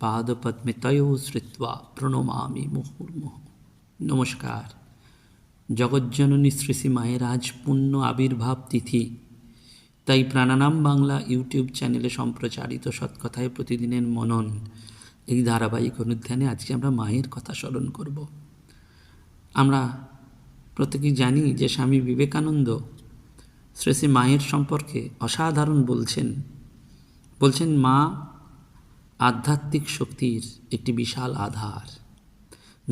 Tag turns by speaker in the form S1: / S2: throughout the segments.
S1: পাদপদ্মে তয়ো শ্রুত্বা প্রণমামি মুহুর্মুহ নমস্কার জগজ্জননী শ্রী মায়ের আজ পূর্ণ আবির্ভাব তিথি তাই প্রাণানাম বাংলা ইউটিউব চ্যানেলে সম্প্রচারিত সৎকথায় প্রতিদিনের মনন। এই ধারাবাহিক অনুধ্যানে আজকে আমরা মায়ের কথা স্মরণ করব। আমরা প্রত্যেকেই জানি যে স্বামী বিবেকানন্দ শ্রী শ্রী মায়ের সম্পর্কে অসাধারণ বলছেন। বলছেন, মা আধ্যাত্মিক শক্তির একটি বিশাল আধার,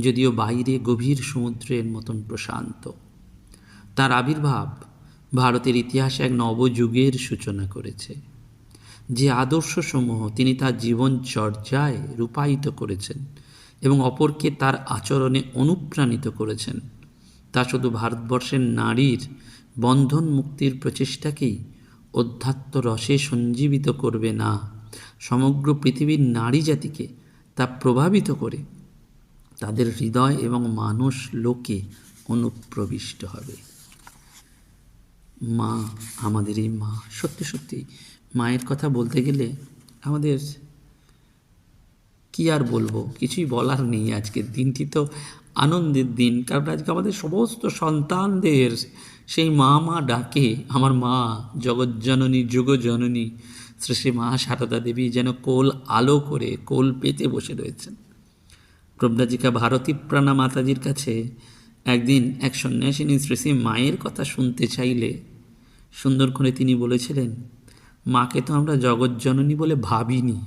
S1: যদিও বাইরে গভীর সমুদ্রের মতন প্রশান্ত। তার আবির্ভাব ভারতের ইতিহাসে এক নবযুগের সূচনা করেছে, যে আদর্শসমূহ তিনি তার জীবন জীবনচর্যায় রূপায়িত করেছেন এবং অপরকে তার আচরণে অনুপ্রাণিত করেছেন। তা শুধু ভারতবর্ষের নারীর বন্ধন মুক্তির প্রচেষ্টাকেই অধ্যাত্ম রসে সঞ্জীবিত করবে না। সমগ্র পৃথিবীর নারী জাতিকে তা প্রভাবিত করে। তাদের হৃদয় এবং মানুষ লোকে অনুপ্রবিষ্ট হবে। মা, আমাদের এই মা, সত্যি সত্যি মায়ের কথা বলতে গেলে আমাদের কি আর বলব? কিছুই বলার নেই আজকের দিনটি তো আনন্দের দিন, কারণ আজকে আমাদের সমস্ত সন্তানদের সেই মা মা ডাকে, আমার মা জগজ্জননী যুগজননী শ্রী শ্রী মা সারদা দেবী যেন কোল আলো করে কোল পেতে বসে রয়েছেন। প্রজ্ঞাজিকা ভারতী প্রাণা মাতাজির কাছে একদিন এক সন্ন্যাসিনী শ্রী মায়ের কথা শুনতে চাইলে সুন্দর করে তিনি বলেছিলেন, মাকে তো আমরা জগজ্জননী বলে ভাবিনি,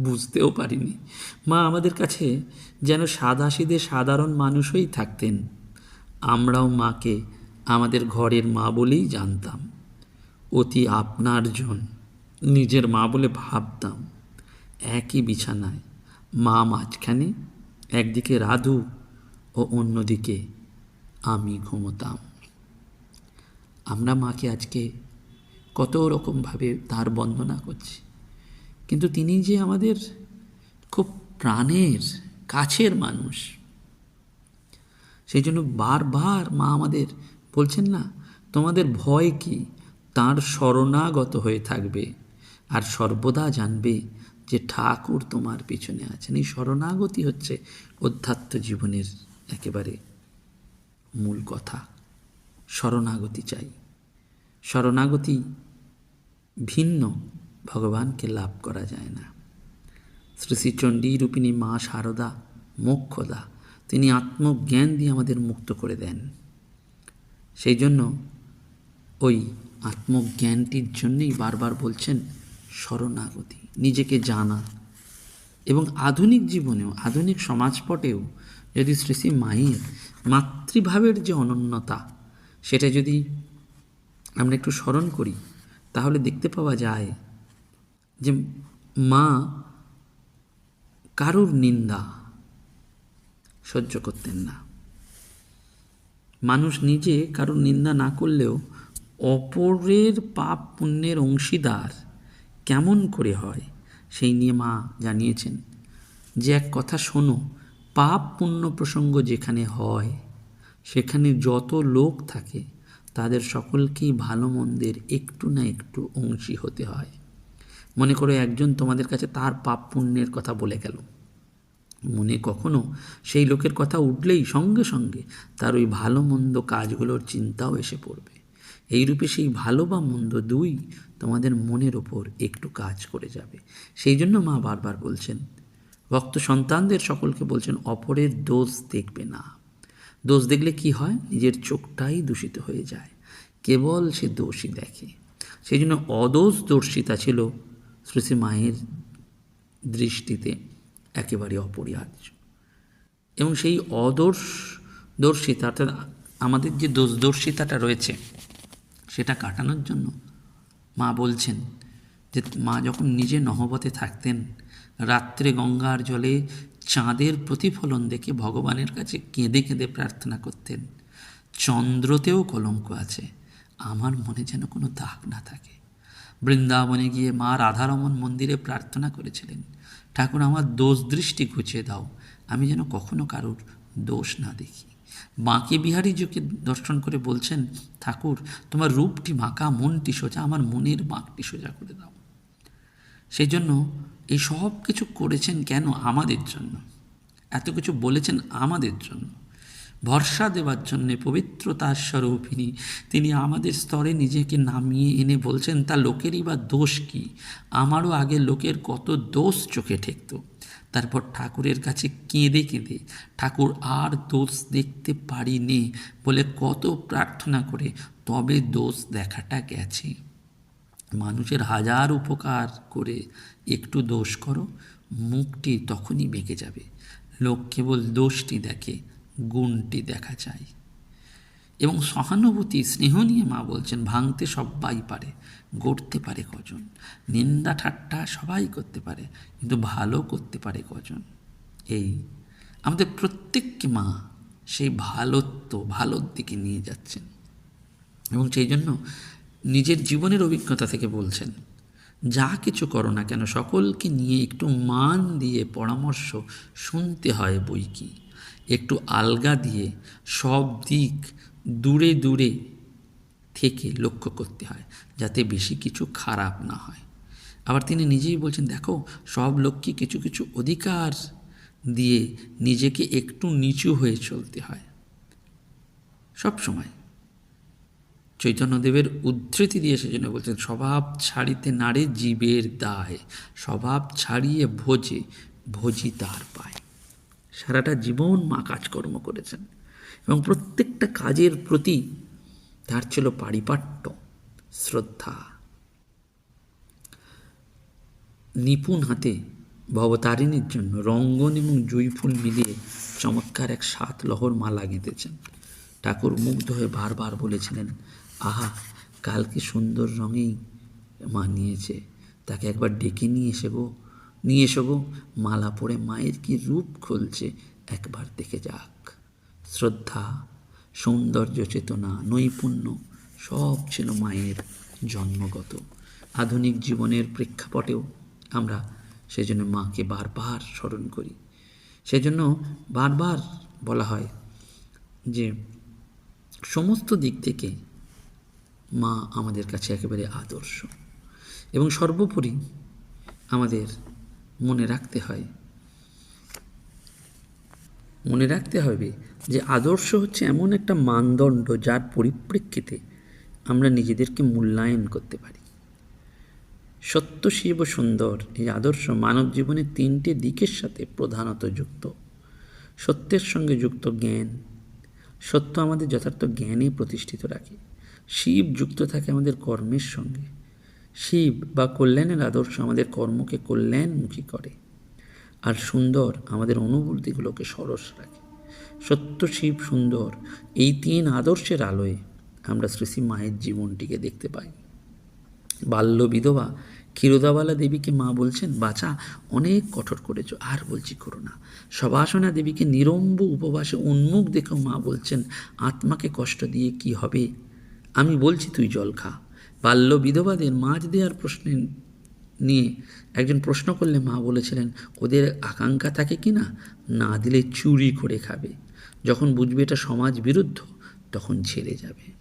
S1: বুঝতেও পারিনি। মা আমাদের কাছে যেন সাদাসিদে সাধারণ মানুষই থাকতেন। আমরাও মাকে আমাদের ঘরের মা বলেই জানতাম। অতি আপনার জন নিজের মা বলে ভাবতাম, একই বিছানায়। মা মাঝখানে, একদিকে রাধু ও অন্যদিকে আমি ঘুমোতাম। আমরা মাকে আজকে কত রকমভাবে তার বন্দনা করছি। কিন্তু তিনি যে আমাদের খুব প্রাণের, কাছের মানুষ। সেই জন্য বারবার মা আমাদের বলছেন না, তোমাদের ভয় কি? তার শরণাগত হয়ে থাকবে। আর সর্বদা জানবে যে ঠাকুর তোমার পিছনে আছেন। এই শরণাগতি হচ্ছে অধ্যাত্ম জীবনের একেবারে মূল কথা। শরণাগতি চাই। শরণাগতি ভিন্ন, ভগবানকে লাভ করা যায় না। শ্রী শ্রী চণ্ডী রূপিণী মা শারদা মোক্ষদা, তিনি আত্মজ্ঞান দিয়ে আমাদের মুক্ত করে দেন। সেই জন্য ওই আত্মজ্ঞানটির জন্যেই বারবার বলছেন শরণাগতি, নিজেকে জানা। এবং আধুনিক জীবনেও, আধুনিক সমাজপটেও যদি শ্রী শ্রী মায়ের মাতৃভাবের যে অনন্যতা, সেটা যদি আমরা একটু স্মরণ করি, তাহলে দেখতে পাওয়া যায় যে মা কারুর নিন্দা সহ্য করতেন না। মানুষ নিজে কারুর নিন্দা না করলেও অপরের পাপ পুণ্যের অংশীদার কেমন করে হয় সেই নিয়ে মা জানিয়েছেন। যে এক কথা শোনো, পাপ পুণ্য প্রসঙ্গ যেখানে হয়, সেখানে যত লোক থাকে, তাদের সকলকেই ভালো মন্দের একটু না একটু অংশী হতে হয়। মনে করো একজন তোমাদের কাছে তার পাপ পুণ্যের কথা বলে গেল। মনে কখনো সেই লোকের কথা উঠলেই সঙ্গে সঙ্গে তার ওই ভালো মন্দ কাজগুলোর চিন্তাও এসে পড়বে। এইরূপে সেই ভালো বা মন্দ দুই তোমাদের মনের ওপর একটু কাজ করে যাবে। সেই জন্য মা বারবার বলছেন, ভক্ত সন্তানদের সকলকে বলছেন, অপরের দোষ দেখবে না। দোষ দেখলে কি হয়? নিজের চোখটাই দূষিত হয়ে যায়। কেবল সে দোষী দেখে। সেই জন্য অদোষ দর্শিতা ছিল শ্রী মায়ের দৃষ্টিতে একেবারে অপরিহার্য। এবং সেই অদর্শ দর্শিতা অর্থাৎ আমাদের যে দোষদর্শিতাটা রয়েছে সেটা কাটানোর জন্য মা বলছেন যে মা যখন নিজে নহবতে থাকতেন, রাত্রে গঙ্গার জলে চাঁদের প্রতিফলন দেখে ভগবানের কাছে কেঁদে কেঁদে প্রার্থনা করতেন, চন্দ্রতেও কলঙ্ক আছে, আমার মনে যেন কোনো দাগ না থাকে। বৃন্দাবনে গিয়ে মা রাধারমন মন্দিরে প্রার্থনা করেছিলেন, ঠাকুর, আমার দোষ দৃষ্টি ঘুচিয়ে দাও, আমি যেন কখনো কারোর দোষ না দেখি। বাঁকে বিহারীজিকে দর্শন করে বলছেন, ঠাকুর, তোমার রূপটি বাঁকা মনটি সোজা, আমার মনের বাঁকটি সোজা করে দাও। সেই জন্য এই সব কিছু করেছেন কেন আমাদের জন্য? এত কিছু বলেছেন আমাদের জন্য। ভরসা দেওয়ার জন্যে পবিত্রতার স্বরূপিনী তিনি আমাদের স্তরে নিজেকে নামিয়ে এনে বলছেন, তা লোকেরই বা দোষ কি? আমারও আগে লোকের কত দোষ চোখে ঠেকতো। তারপর ঠাকুরের কাছে কেঁদে কেঁদে, ঠাকুর, আর দোষ দেখতে পারিনি। বলে কত প্রার্থনা করে, তবে দোষ দেখাটা গেছে। মানুষের হাজার উপকার করে একটু দোষ করো, মুখটি তখনই বেঁকে যাবে। লোক কেবল দোষটি দেখে, গুণটি দেখা চাই এবং সহানুভূতি, স্নেহ নিয়ে মা বলছেন, ভাঙতে সবাই পারে। গড়তে পারে কজন? নিন্দা, ঠাট্টা সবাই করতে পারে, কিন্তু ভালো করতে পারে কজন? এই, আমাদের প্রত্যেককে মা সেই ভালোত্ব, ভালোর দিকে নিয়ে যাচ্ছেন। এবং সেই জন্য নিজের জীবনের অভিজ্ঞতা থেকে বলছেন, যা কিছু করো না কেন, সকলকে নিয়ে একটু মান দিয়ে পরামর্শ শুনতে হয় বই কি। একটু আলগা দিয়ে সব দিক দূরে দূরে থেকে লক্ষ্য করতে হয়, যাতে বেশি কিছু খারাপ না হয়। আবার তিনি নিজেই বলছেন, দেখো, সব লোককে কিছু কিছু অধিকার দিয়ে নিজেকে একটু নিচু হয়ে চলতে হয়। সব সময়। চৈতন্যদেবের উদ্ধৃতি দিয়ে সেজন্য বলছেন, স্বভাব ছাড়িতে নারে জীবের দায়, স্বভাব ছাড়িয়ে ভোজে ভোজি তার পায়। সারাটা জীবন মা কাজকর্ম করেছেন এবং প্রত্যেকটা কাজের প্রতি তার ছিল পারিপাট্য, শ্রদ্ধা। নিপুণ হাতে ভবতারিণীর জন্য রঙ্গন এবং জুঁইফুল মিলিয়ে চমৎকার এক সাত লহর মালা গেঁথেছেন। ঠাকুর মুগ্ধ হয়ে বারবার বলেছিলেন, আহা, কালকে সুন্দর রঙেই মা নিয়েছে তাকে একবার ডেকে নিয়ে এসে গো, নিয়ে এসো গো, মালা পরে মায়ের কি রূপ খুলছে, একবার দেখে যাক। শ্রদ্ধা সৌন্দর্য চেতনা, নৈপুণ্য, সব ছিল মায়ের জন্মগত। আধুনিক জীবনের প্রেক্ষাপটেও আমরা সেজন্য মাকে বারবার স্মরণ করি। সেজন্য বারবার বলা হয় যে, সমস্ত দিক থেকে মা আমাদের কাছে একেবারে আদর্শ এবং সর্বোপরি আমাদের মনে রাখতে হয়, মনে রাখতে হবে যে আদর্শ হচ্ছে এমন একটা মানদণ্ড যার পরিপ্রেক্ষিতে আমরা নিজেদেরকে মূল্যায়ন করতে পারি। সত্য, শিব, সুন্দর এই আদর্শ মানব জীবনের তিনটে দিকের সাথে প্রধানত যুক্ত। সত্যের সঙ্গে যুক্ত জ্ঞান। সত্য আমাদের যথার্থ জ্ঞানে প্রতিষ্ঠিত রাখে। শিব যুক্ত থাকে আমাদের কর্মের সঙ্গে। শিব বা কল্যাণের আদর্শ আমাদের কর্মকে কল্যাণমুখী করে। আর সুন্দর আমাদের অনুভূতিগুলোকে সরস রাখে। সত্য শিব সুন্দর, এই তিন আদর্শের আলোয় আমরা শ্রী মায়ের জীবনটিকে দেখতে পাই। বাল্য বিধবা ক্ষীরোদাবালা দেবীকে মা বলছেন, বাছা, অনেক কঠোর করেছ, আর বলছি করো না। সবাসনা দেবীকে নিরম্ব উপবাসে উন্মুখ দেখেও মা বলছেন, আত্মাকে কষ্ট দিয়ে কি হবে? আমি বলছি তুই জল খা। বাল্য বিধবাদের মাছ দেওয়ার প্রশ্নে নিয়ে একজন প্রশ্ন করলে মা বলেছিলেন, ওদের আকাঙ্ক্ষা থাকে কি না দিলে চুরি করে খাবে। যখন বুঝবে এটা সমাজ বিরুদ্ধ, তখন ছেড়ে যাবে।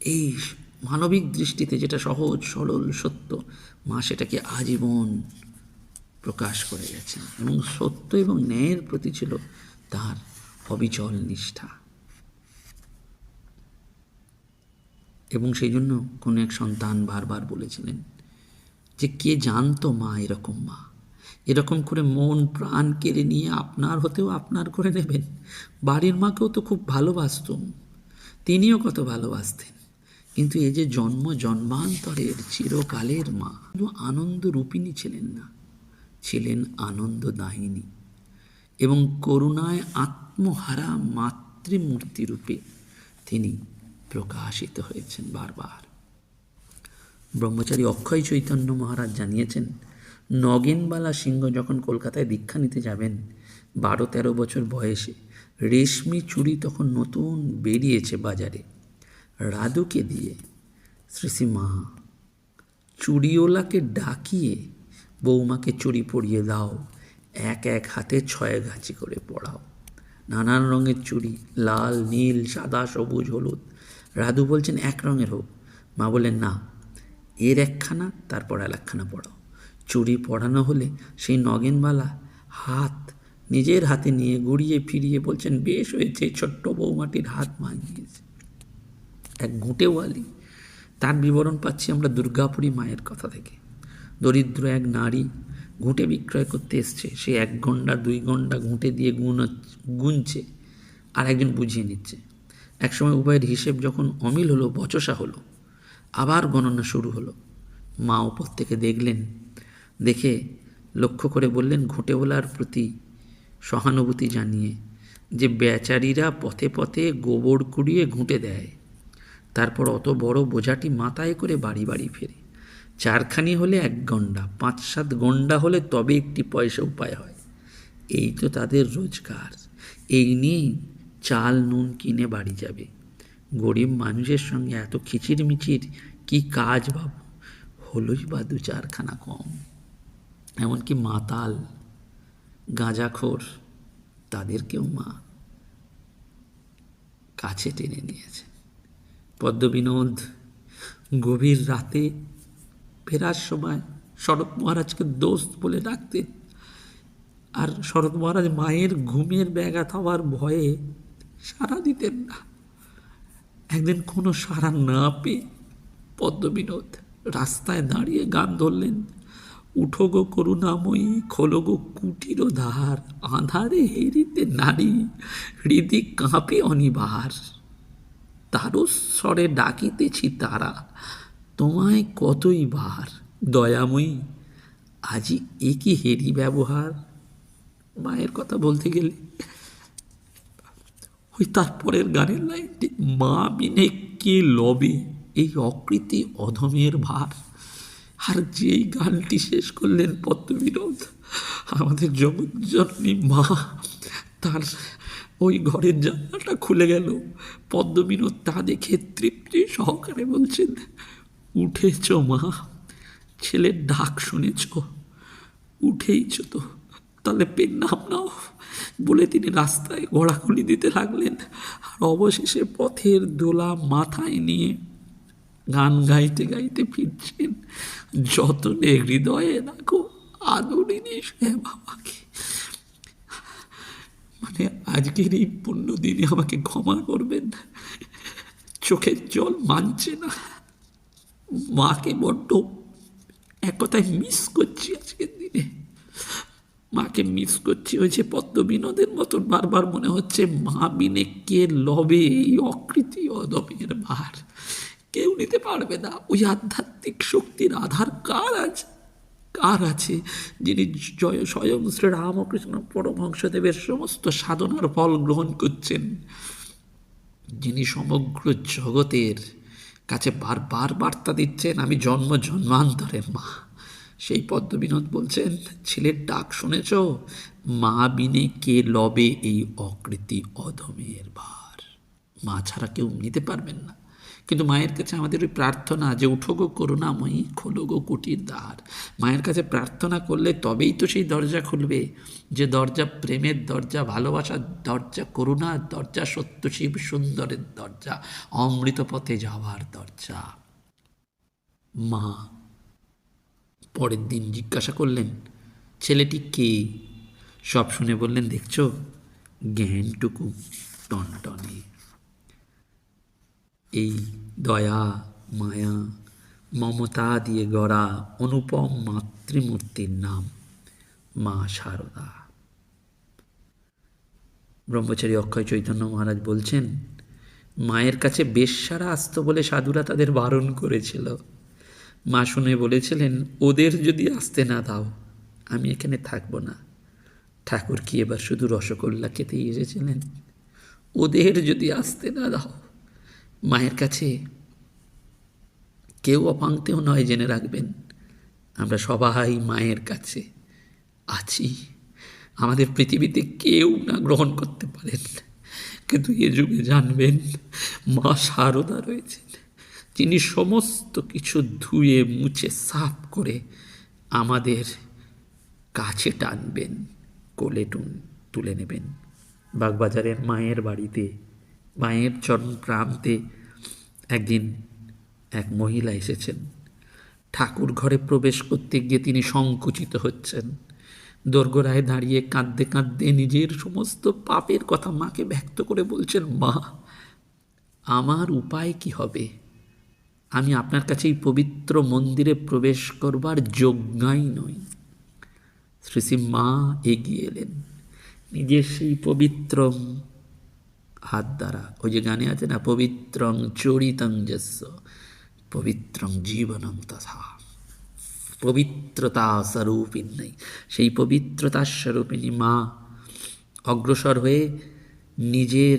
S1: এই মানবিক দৃষ্টিতে যেটা সহজ, সরল, সত্য, মা সেটাকে আজীবন প্রকাশ করে গেছেন এবং সত্য এবং ন্যায়ের প্রতি ছিল তার অবিচল নিষ্ঠা। এবং সেই জন্য কোনো এক সন্তান বারবার বলেছিলেন যে, কে জানতো মা এরকম মা? এরকম করে মন, প্রাণ কেড়ে নিয়ে আপনার হতেও আপনার করে নেবেন। বাড়ির মাকেও তো খুব ভালোবাসতুম। তিনিও কত ভালোবাসতেন। কিন্তু এই যে জন্ম, জন্মান্তরের চিরকালের মা, শুধু আনন্দ রূপিণী ছিলেন না, ছিলেন আনন্দদায়িনী এবং করুণায় আত্মহারা মাতৃমূর্তি রূপে তিনি প্রকাশিত হয়েছেন বারবার। ব্রহ্মচারী অক্ষয় চৈতন্য মহারাজ জানিয়েছেন নগেনবালা সিংহ যখন কলকাতায় দীক্ষা নিতে যাবেন বারো তেরো বছর বয়সে রেশমি চুড়ি তখন নতুন বেরিয়েছে বাজারে। রাধুকে দিয়ে শ্রী শ্রী মা চুড়িওয়ালাকে ডাকিয়ে বৌমাকে চুড়ি পরিয়ে দাও, এক এক হাতে ছয় গাছি করে পড়াও। নানান রঙের চুড়ি, লাল, নীল, সাদা, সবুজ, হলুদ। রাধু বলছেন, এক রঙের হোক। মা বলেন না, এর একখানা, তারপর আর একখানা পড়াও। চুড়ি পড়ানো হলে সেই নগেনবালা হাত নিজের হাতে নিয়ে গুড়িয়ে ফিরিয়ে বলছেন, বেশ হয়েছে, ছোট্ট বৌমাটির হাত মানিয়েছে এক ঘুঁটেওয়ালি তার বিবরণ পাচ্ছি আমরা দুর্গাপুরী মায়ের কথা থেকে। দরিদ্র এক নারী ঘুঁটে বিক্রয় করতে এসছে। সে এক গন্ডা, দুই গন্ডা ঘুঁটে দিয়ে গুণ, গুনছে আর একজন বুঝিয়ে নিচ্ছে। একসময় উভয়ের হিসেব যখন অমিল হলো, বচসা হলো, আবার গণনা শুরু হলো। মা ওপর থেকে দেখলেন দেখে লক্ষ্য করে বললেন, ঘুঁটেওয়ালার প্রতি সহানুভূতি জানিয়ে যে বেচারীরা পথে পথে গোবর কুড়িয়ে ঘুঁটে দেয়, তারপর অত বড় বোঝাটি মাথায় করে বাড়ি বাড়ি ফেরে। চারখানি হলে এক গন্ডা পাঁচ সাত গন্ডা হলে তবে একটি পয়সা উপায় হয়। এই তো তাদের রোজগার। এই নিয়েই চাল নুন কিনে বাড়ি যাবে। গরিব মানুষের সঙ্গে এত খিচির মিচির কি কাজ বাবু? হলোই বা দু চারখানা কম। এমনকি মাতাল, গাঁজাখোর, তাদেরকেও মা কাছে টেনে নিয়েছে। পদ্মবিনোদ গভীর রাতে ফেরার সময় শরৎ মহারাজকে দোস্ত বলে ডাকতেন আর শরৎ মহারাজ মায়ের ঘুমের ব্যাঘাত হওয়ার ভয়ে সাড়া দিতেন না। একদিন কোনো সাড়া না পেয়ে পদ্মবিনোদ রাস্তায় দাঁড়িয়ে গান ধরলেন। উঠো গো করুণাময়ী খোলো গো কুটির ধার, আধারে হেরিতে নারী, হৃদি কাঁপে অনিবার। তারও স্বরে ডাকিতেছি তারা, তোমায় কতই বার? দয়াময়ী, আজি এ কি হেরি ব্যবহার? মায়ের কথা বলতে গেলে, ওই তারপরের গানের লাইনটি, মা বিনে কে লবে? এই অকৃতি অধমের ভার। আর যেই গানটি শেষ করলেন পদ্মবিনোদ, আমাদের জগৎজননী মা, তার ওই ঘরের জানলাটা খুলে গেল। পদ্মবিনোদ তা দেখে তৃপ্তি সহকারে বলছেন, উঠেছ মা, ছেলের ডাক শুনেছ, উঠেইছ তো, তাহলে পেন নাম নাও। বলে তিনি রাস্তায় ঘোড়াগুলি দিতে লাগলেন, আর অবশেষে পথের দোলা মাথায় নিয়ে গান গাইতে গাইতে ফিরছেন। যতনে হৃদয়ে রাখো আদরিনী সে বাবাকে। মানে আজকের এই পুণ্য দিনে আমাকে ক্ষমা করবেন। চোখের জল মানছে না। মাকে বড্ড এক কথায় মিস করছি আজকের দিনে। মাকে মিস করছি ওই যে পদ্ম বিনোদের মতন বারবার মনে হচ্ছে, মা বিনে কে লবে এই অকৃতি অদমের ভার? কেউ নিতে পারবে না। ওই আধ্যাত্মিক শক্তির আধার কার আছে? কার আছে যিনি জয়, স্বয়ং শ্রী রামকৃষ্ণ পরমহংসদেবের সমস্ত সাধনার ফল গ্রহণ করছেন? যিনি সমগ্র জগতের কাছে বারবার বার্তা দিচ্ছেন, আমি জন্ম জন্মান্তরের মা। সেই পদ্মবিনোদ বলছেন, ছেলের ডাক শুনেছ? মা বিনে কে লবে এই অকৃতি অধমের ভার? মা ছাড়া কেউ নিতে পারবেন না। কিন্তু মায়ের কাছে আমাদের ওই প্রার্থনা যে উঠো গো করুণাময়ী খোলো গো কুটির দ্বার। মায়ের কাছে প্রার্থনা করলে তবেই তো সেই দরজা খুলবে। যে দরজা প্রেমের দরজা, ভালোবাসার দরজা, করুণার দরজা, সত্য শিব সুন্দরের দরজা, অমৃত পথে যাওয়ার দরজা। মা, পরের দিন জিজ্ঞাসা করলেন, ছেলেটি কে? সব শুনে বললেন, দেখছ, জ্ঞানটুকু টনটনে। এই দয়া, মায়া, মমতা দিয়ে গড়া অনুপম মাতৃমূর্তির নাম মা শারদা ব্রহ্মচারী অক্ষয় চৈতন্য মহারাজ বলছেন, মায়ের কাছে বেশ্যারা আসতো বলে সাধুরা তাদের বারণ করেছিল। মা শুনে বলেছিলেন, ওদের যদি আসতে না দাও, আমি এখানে থাকব না। ঠাকুর কি এবার শুধু রসগোল্লা খেতেই এসেছিলেন? ওদের যদি আসতে না দাও মায়ের কাছে কেউ অপাংতেও নয় জেনে রাখবেন, আমরা সবাই মায়ের কাছে আছি। আমাদের পৃথিবীতে কেউ না গ্রহণ করতে পারেন। কিন্তু এ যুগে জানবেন, মা শারদা রয়েছেন, যিনি সমস্ত কিছু ধুয়ে, মুছে, সাফ করে আমাদের কাছে টানবেন, কোলে তুলে নেবেন। বাগবাজারের মায়ের বাড়িতে মায়ের চরণ প্রান্তে একদিন এক মহিলা এসেছেন। ঠাকুর ঘরে প্রবেশ করতে গিয়ে তিনি সংকুচিত হচ্ছেন। দোরগোড়ায় দাঁড়িয়ে কাঁদতে কাঁদতে নিজের সমস্ত পাপের কথা মাকে ব্যক্ত করে বলছেন, মা, আমার উপায় কি হবে? আমি আপনার কাছে এই পবিত্র মন্দিরে প্রবেশ করবার যোগ্যাই নই। শ্রী মা এগিয়ে এলেন। নিজের সেই পবিত্র হাত দ্বারা। ওই যে গানে আছে না, পবিত্রং চরিতং যস্য, পবিত্রং জীবনং তথা, পবিত্রতা স্বরূপিণী সেই পবিত্রতার স্বরূপিণী মা অগ্রসর হয়ে নিজের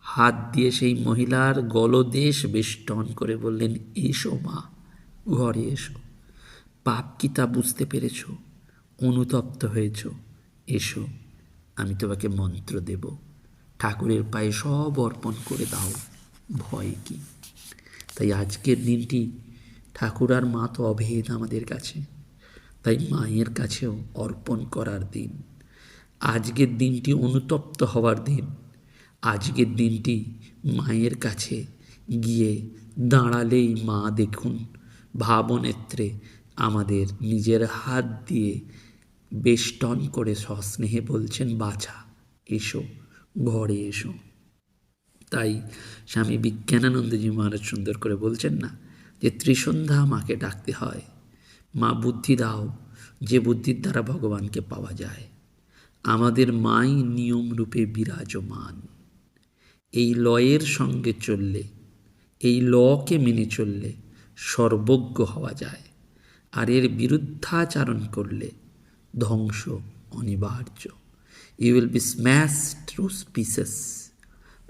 S1: হাত দিয়ে সেই মহিলার গলদেশ বেষ্টন করে বললেন, এসো মা, ঘরে এসো। পাপ কি তা বুঝতে পেরেছ? অনুতপ্ত হয়েছ। এসো, আমি তোমাকে মন্ত্র দেব। ঠাকুরের পায়ে সব অর্পণ করে দাও। ভয় কি? তাই আজকের দিনটি ঠাকুর আর মা তো অভেদ আমাদের কাছে। তাই মায়ের কাছেও অর্পণ করার দিন। আজকের দিনটি অনুতপ্ত হওয়ার দিন। আজকের দিনটি মায়ের কাছে গিয়ে দাঁড়ালেই মা দেখুন ভাবনেত্রে আমাদের নিজের হাত দিয়ে বেষ্টন করে সস্নেহে বলছেন, বাছা, এসো। ঘরে এসো। তাই স্বামী বিজ্ঞানানন্দজি মহারাজ সুন্দর করে বলছেন না যে ত্রিসন্ধ্যা মাকে ডাকতে হয়। মা, বুদ্ধি দাও, যে বুদ্ধির দ্বারা ভগবানকে পাওয়া যায়। আমাদের মাই নিয়ম রূপে বিরাজমান। এই লয়ের সঙ্গে চললে, এই লকে মেনে চললে সর্বজ্ঞ হওয়া যায়। আর এর বিরুদ্ধাচারণ করলে ধ্বংস অনিবার্য। You will be smash to pieces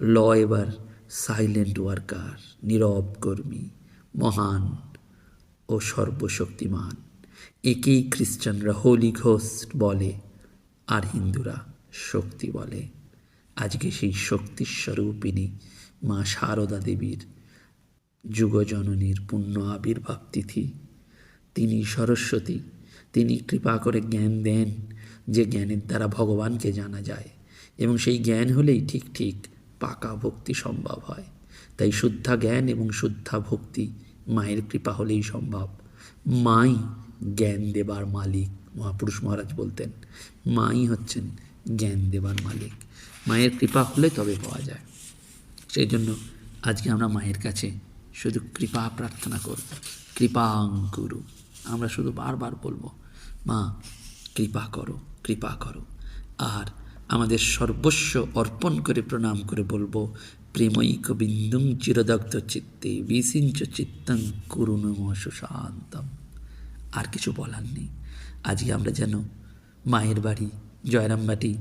S1: ল এবার সাইলেন্ট ওয়ার্কার নীরব কর্মী মহান ও সর্বশক্তিমান একেই খ্রিস্টানরা হোলি ঘোস্ট বলে আর হিন্দুরা শক্তি বলে আজকে সেই শক্তির স্বরূপিণী মা শারদা দেবীর যুগজননীর পুণ্য আবির্ভাব তিথি তিনি সরস্বতী তিনি কৃপা করে জ্ঞান দেন যে জ্ঞানের দ্বারা ভগবানকে জানা যায়। এবং সেই জ্ঞান হলেই ঠিক ঠিক পাকা ভক্তি সম্ভব হয়। তাই শুদ্ধা জ্ঞান এবং শুদ্ধা ভক্তি মায়ের কৃপা হলেই সম্ভব। মাই জ্ঞান দেবার মালিক, মহাপুরুষ মহারাজ বলতেন। মাই হচ্ছেন জ্ঞান দেবার মালিক। মায়ের কৃপা হলে তবে পাওয়া যায়। সেই জন্য আজকে আমরা মায়ের কাছে শুধু কৃপা প্রার্থনা করব। কৃপাঙ্কুরু আমরা শুধু বারবার বলব, মা, কৃপা করো। কৃপা করো। আর আমাদের সর্বস্ব অর্পণ করে প্রণাম করে বলব প্রেমৈক বিন্দুং চিরদগ্ধ চিত্তে বিসিঞ্চ চিত্তং করুণ সুশান্তম। আর কিছু বলার নেই। আজকে আমরা যেন মায়ের বাড়ি, জয়রামবাটি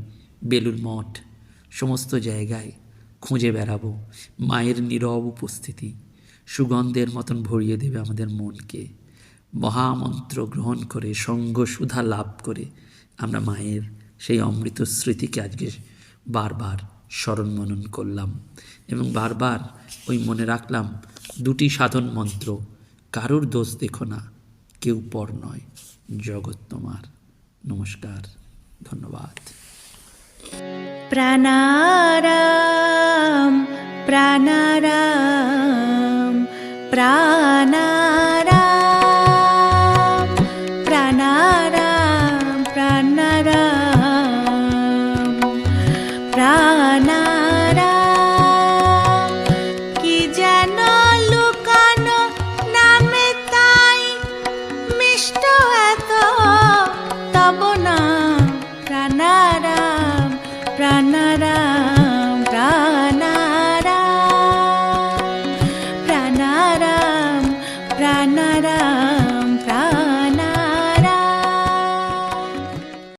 S1: বেলুর মঠ সমস্ত জায়গায় খুঁজে বেড়াবো। মায়ের নীরব উপস্থিতি, সুগন্ধের মতন ভরিয়ে দেবে আমাদের মনকে। মহামন্ত্র গ্রহণ করে, সঙ্গ সুধা লাভ করে আমরা মায়ের সেই অমৃত স্মৃতিকে আজকে বারবার স্মরণ মনন করলাম এবং বারবার ওই মনে রাখলাম, দুটি সাধন মন্ত্র, কারুর দোষ দেখো না, কেউ পর নয়, জগৎ তোমার। নমস্কার, ধন্যবাদ।
S2: প্রাণারাম প্রাণারাম প্রাণা